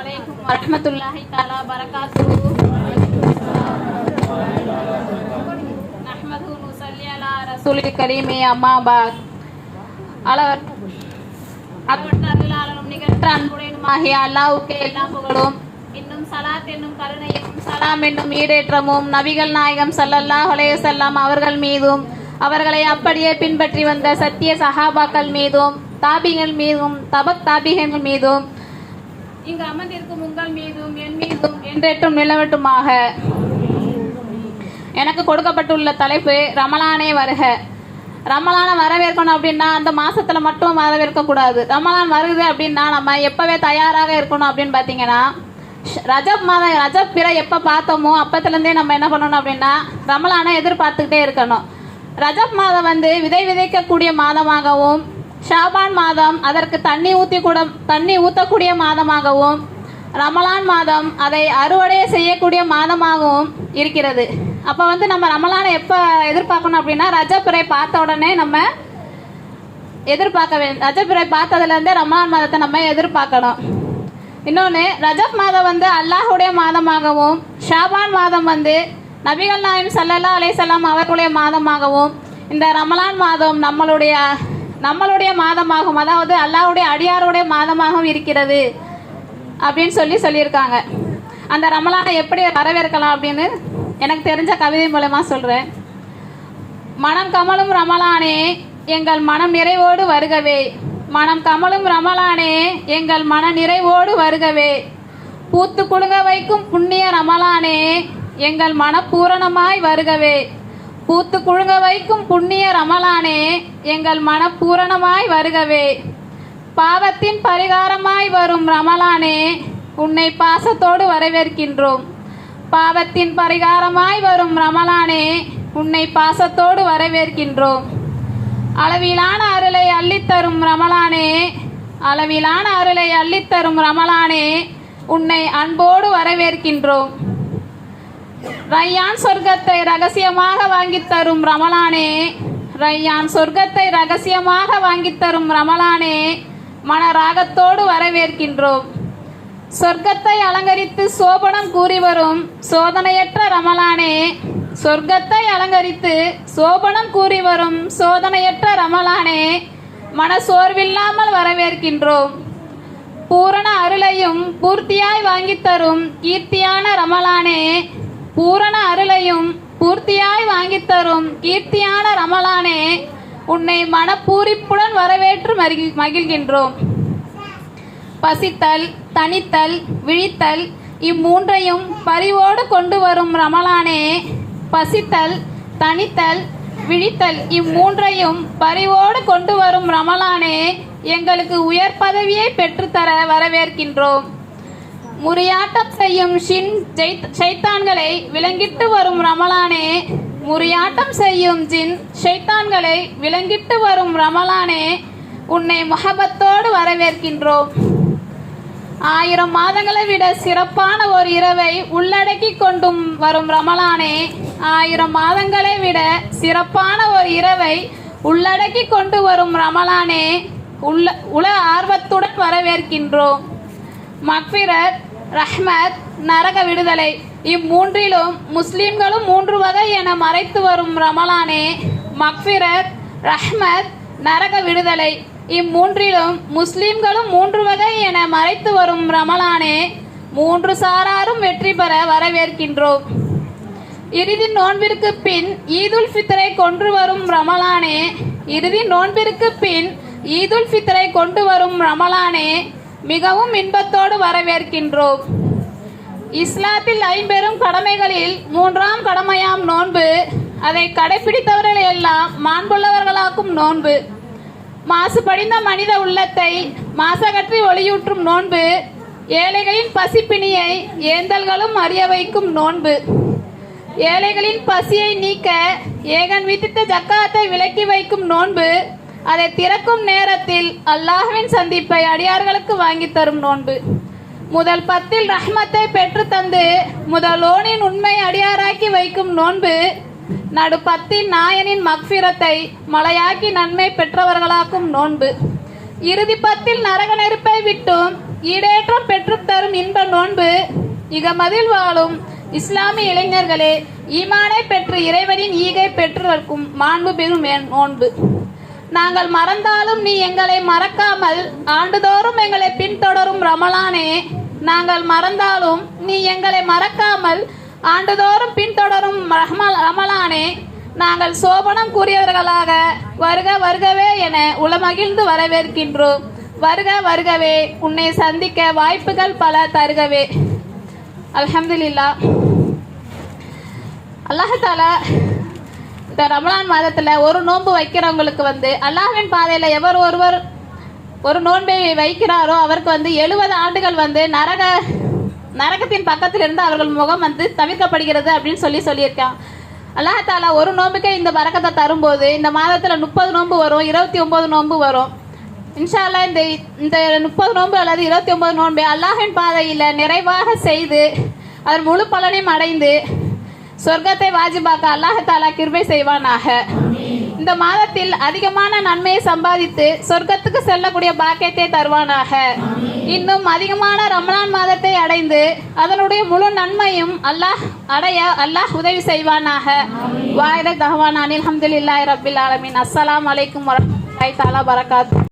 alaikum warahmatullahi taala wabarakatuh. நஹ்மதுஹு நுஸல்லி அலா ரசூலில் கரீமி அம்மா பாத் அளவர் அற்புதங்களாலும் நிகழ்த்த அன்புடையனுமாகிய அல்லாவுக்கு எல்லா புகழும் இன்னும் சலாத் என்னும் கருணையும் சலாம் என்னும் ஈடேற்றமும் நபிகள் நாயகம் சல்லல்லா ஹொலைய செல்லாம் அவர்கள் மீதும் அவர்களை அப்படியே பின்பற்றி வந்த சத்திய சஹாபாக்கள் மீதும் தாபிகள் மீதும் தபக் தாபிகள் மீதும் இங்கு அமர்ந்திருக்கும் உங்கள் மீதும் என் மீதும் என்றெற்றும் நிலவட்டுமாக. எனக்கு கொடுக்கப்பட்டுள்ள தலைப்பு ரமலானே வருக. ரமலானை வரவேற்கணும் அப்படின்னா அந்த மாசத்துல மட்டும் வரவேற்க கூடாது ரமலான் வருது அப்படின்னா நம்ம எப்பவே தயாராக இருக்கணும் அப்படின்னு பார்த்தீங்கன்னா ரஜப் மாதம் ரஜப் பிற எப்போ பார்த்தோமோ அப்பத்துலேருந்தே நம்ம என்ன பண்ணணும் அப்படின்னா ரமலானை எதிர்பார்த்துக்கிட்டே இருக்கணும். ரஜப் மாதம் வந்து விதை விதைக்கக்கூடிய மாதமாகவும் ஷாபான் மாதம் அதற்கு தண்ணி ஊற்றி கூட தண்ணி ஊற்றக்கூடிய மாதமாகவும் ரமலான் மாதம் அதை அறுவடை செய்யக்கூடிய மாதமாகவும் இருக்கிறது. அப்போ வந்து நம்ம ரமலானை எப்போ எதிர்பார்க்கணும் அப்படின்னா ரஜப்பிறை பார்த்த உடனே நம்ம எதிர்பார்க்க வேண்டும் ரஜப்பிறை பார்த்ததுலேருந்தே ரமலான் மாதத்தை நம்ம எதிர்பார்க்கணும். இன்னொன்று ரஜப் மாதம் வந்து அல்லாஹுடைய மாதமாகவும் ஷாபான் மாதம் வந்து நபிகள் நாயம் சல்லல்லா அலைசல்லாம் அவர்களுடைய மாதமாகவும் இந்த ரமலான் மாதம் நம்மளுடைய நம்மளுடைய மாதமாகும். அதாவது அல்லாவுடைய அடியாருடைய மாதமாகவும் இருக்கிறது. அப்படின்னு சொல்லி சொல்லியிருக்காங்க. அந்த ரமலானை எப்படி வரவேற்கலாம் அப்படின்னு எனக்கு தெரிஞ்ச கவிதை மூலமா சொல்கிறேன் மனம் கமலும் ரமலானே எங்கள் மனம் நிறைவோடு வருகவே. மனம் கமலும் ரமலானே எங்கள் மன நிறைவோடு வருகவே. பூத்து குலுங்க வைக்கும் புண்ணிய ரமலானே எங்கள் மன பூரணமாய் வருகவே. பூத்து குழுங்க வைக்கும் புண்ணிய ரமலானே எங்கள் மன பூரணமாய் வருகவே. பாவத்தின் பரிகாரமாய் வரும் ரமலானே உன்னை பாசத்தோடு வரவேற்கின்றோம். பாவத்தின் பரிகாரமாய் வரும் ரமலானே உன்னை பாசத்தோடு வரவேற்கின்றோம். அளவிலான அருளை அள்ளித்தரும் ரமலானே அளவிலான அருளை அள்ளித்தரும் ரமலானே உன்னை அன்போடு வரவேற்கின்றோம். ரையான் சொர்க்கத்தை ரகசியமாக வாங்கித் தரும் ரமலானே ரையான் சொர்க்கத்தை ரகசியமாக வாங்கித் தரும் ரமலானே மனராகத்தோடு வரவேற்கின்றோம். சொர்க்கத்தை அலங்கரித்து சோபனம் கூறி வரும் சோதனையற்ற ரமலானே சொர்க்கத்தை அலங்கரித்து சோபனம் கூறி வரும் சோதனையற்ற ரமலானே மன சோர்வில்லாமல் வரவேற்கின்றோம். பூரண அருளையும் பூர்த்தியாய் வாங்கித் தரும் கீர்த்தியான ரமலானே பூரண அருளையும் பூர்த்தியாய் வாங்கித் தரும் கீர்த்தியான ரமலானே உன்னை மனப்பூரிப்புடன் வரவேற்று மகிழ்கின்றோம். பசித்தல் தனித்தல் விழித்தல் இம்மூன்றையும் பரிவோடு கொண்டு வரும் ரமலானே பசித்தல் தனித்தல் விழித்தல் இம்மூன்றையும் பரிவோடு கொண்டு வரும் ரமலானே எங்களுக்கு உயர் பதவியை பெற்றுத்தர வரவேற்கின்றோம். முறியாட்டம் செய்யும் ஷின் சைத்தான்களை ஷைத்தான்களை விலங்கிட்டு வரும் ரமலானே. முறியாட்டம் செய்யும் ஜின் ஷைத்தான்களை விலங்கிட்டு வரும் ரமலானே. உன்னை முகபத்தோடு வரவேற்கின்றோம். ஆயிரம் மாதங்களை விட சிறப்பான ஒரு இரவை உள்ளடக்கி கொண்டும் வரும் ரமலானே. ஆயிரம் மாதங்களை விட சிறப்பான ஒரு இரவை உள்ளடக்கி கொண்டு வரும் ரமலானே. உள்ள உல ஆர்வத்துடன் வரவேற்கின்றோம். மக்பிரத் ரஹ்மத் நரக விடுதலை. இம்மூன்றிலும் முஸ்லிம்களும் மூன்று வகை என மறைத்து வரும் ரமலானே மக்பிரத் ரஹ்மத் நரக விடுதலை. இம்மூன்றிலும் முஸ்லிம்களும் மூன்று வகை என மறைத்து வரும் ரமலானே மூன்று சாராரும் வெற்றி பெற வரவேற்கின்றோம். இறுதி நோன்பிற்கு பின் ஈதுல் ஃபித்ரை கொண்டு வரும் ரமலானே இறுதி நோன்பிற்கு பின் ஈதுல் ஃபித்ரை கொண்டு வரும் ரமலானே மிகவும் இன்பத்தோடு வரவேற்கின்றோம். இஸ்லாத்தில் ஐம்பெரும் கடமைகளில் மூன்றாம் கடமையாம் நோன்பு அதை கடைபிடித்தவர்கள் எல்லாம் மாண்புள்ளவர்களாக்கும் நோன்பு. மாசுபடிந்த மனித உள்ளத்தை மாசகற்றி ஒளியூற்றும் நோன்பு ஏழைகளின் பசிப்பிணியை ஏந்தல்களும் அறிய வைக்கும் நோன்பு. ஏழைகளின் பசியை நீக்க ஏகன் விதித்த ஜக்காத்தை விலக்கி வைக்கும் நோன்பு அதை திறக்கும் நேரத்தில் அல்லாஹ்வின் சந்திப்பை அடியார்களுக்கு வாங்கித் தரும் நோன்பு. முதல் பத்தில் ரஹ்மத்தை பெற்று தந்து முதலோனின் உண்மை அடியாராக்கி வைக்கும் நோன்பு நடு பத்தின் நாயனின் மக்ஃபிரத்தை மலையாக்கி நன்மை பெற்றவர்களாக்கும் நோன்பு. இறுதி பத்தில் நரக நெருப்பை விட்டும் ஈடேற்றம் பெற்றுத் தரும் இன்ப நோன்பு. இகமதில் வாழும் இஸ்லாமிய இளைஞர்களே ஈமானை பெற்று இறைவனின் ஈகை பெற்றுவர்க்கும் மாண்பு பெறும் என் நோன்பு. நாங்கள் மறந்தாலும் நீ எங்களை மறக்காமல் ஆண்டுதோறும் எங்களை பின்தொடரும் ரமலானே. நாங்கள் மறந்தாலும் நீ எங்களை மறக்காமல் ஆண்டுதோறும் பின்தொடரும் ரஹ்மல் ரமலானே. நாங்கள் சோபனம் கூறியவர்களாக வருக வருகவே என உளமகிழ்ந்து வரவேற்கின்றோம். வருக வருகவே உன்னை சந்திக்க வாய்ப்புகள் பல தருகவே. அலமதுல்லா அல்லாஹாலா இந்த ரமலான் மாதத்தில் ஒரு நோன்பு வைக்கிறவங்களுக்கு வந்து அல்லாஹின் பாதையில் எவர் ஒருவர் ஒரு நோன்பை வைக்கிறாரோ அவருக்கு வந்து எழுபது ஆண்டுகள் வந்து நரக நரகத்தின் பக்கத்தில் இருந்து அவர்கள் முகம் வந்து தவிர்க்கப்படுகிறது அப்படின்னு சொல்லி சொல்லியிருக்கான். அல்லாஹாலா ஒரு நோன்புக்கே இந்த பறக்கத்தை தரும்போது இந்த மாதத்தில் முப்பது நோன்பு வரும் இருபத்தி ஒன்பது நோன்பு வரும். இன்ஷா அல்லாஹ் இந்த இந்த முப்பது நோன்பு அல்லது இருபத்தி ஒன்பது நோன்பு அல்லாஹின் பாதையில் நிறைவாக செய்து அதன் முழு பலனையும் அடைந்து சொர்க்கத்தை வாஜிபாக்க அல்லாஹாலா கிருபை செய்வானாக. இந்த மாதத்தில் அதிகமான நன்மையை சம்பாதித்து சொர்க்கத்துக்கு செல்லக்கூடிய பாக்கியத்தை தருவானாக. இன்னும் அதிகமான ரமலான் மாதத்தை அடைந்து அதனுடைய முழு நன்மையும் அல்லாஹ் அடைய அல்லாஹ் உதவி செய்வானாக. வாயிர தகவான் அனில் அஹமதுல்லாய் ரபில் ஆலமின். அஸ்ஸலாம் அலைக்கும் வரமத்துல்லாய் தாலா பரகாத்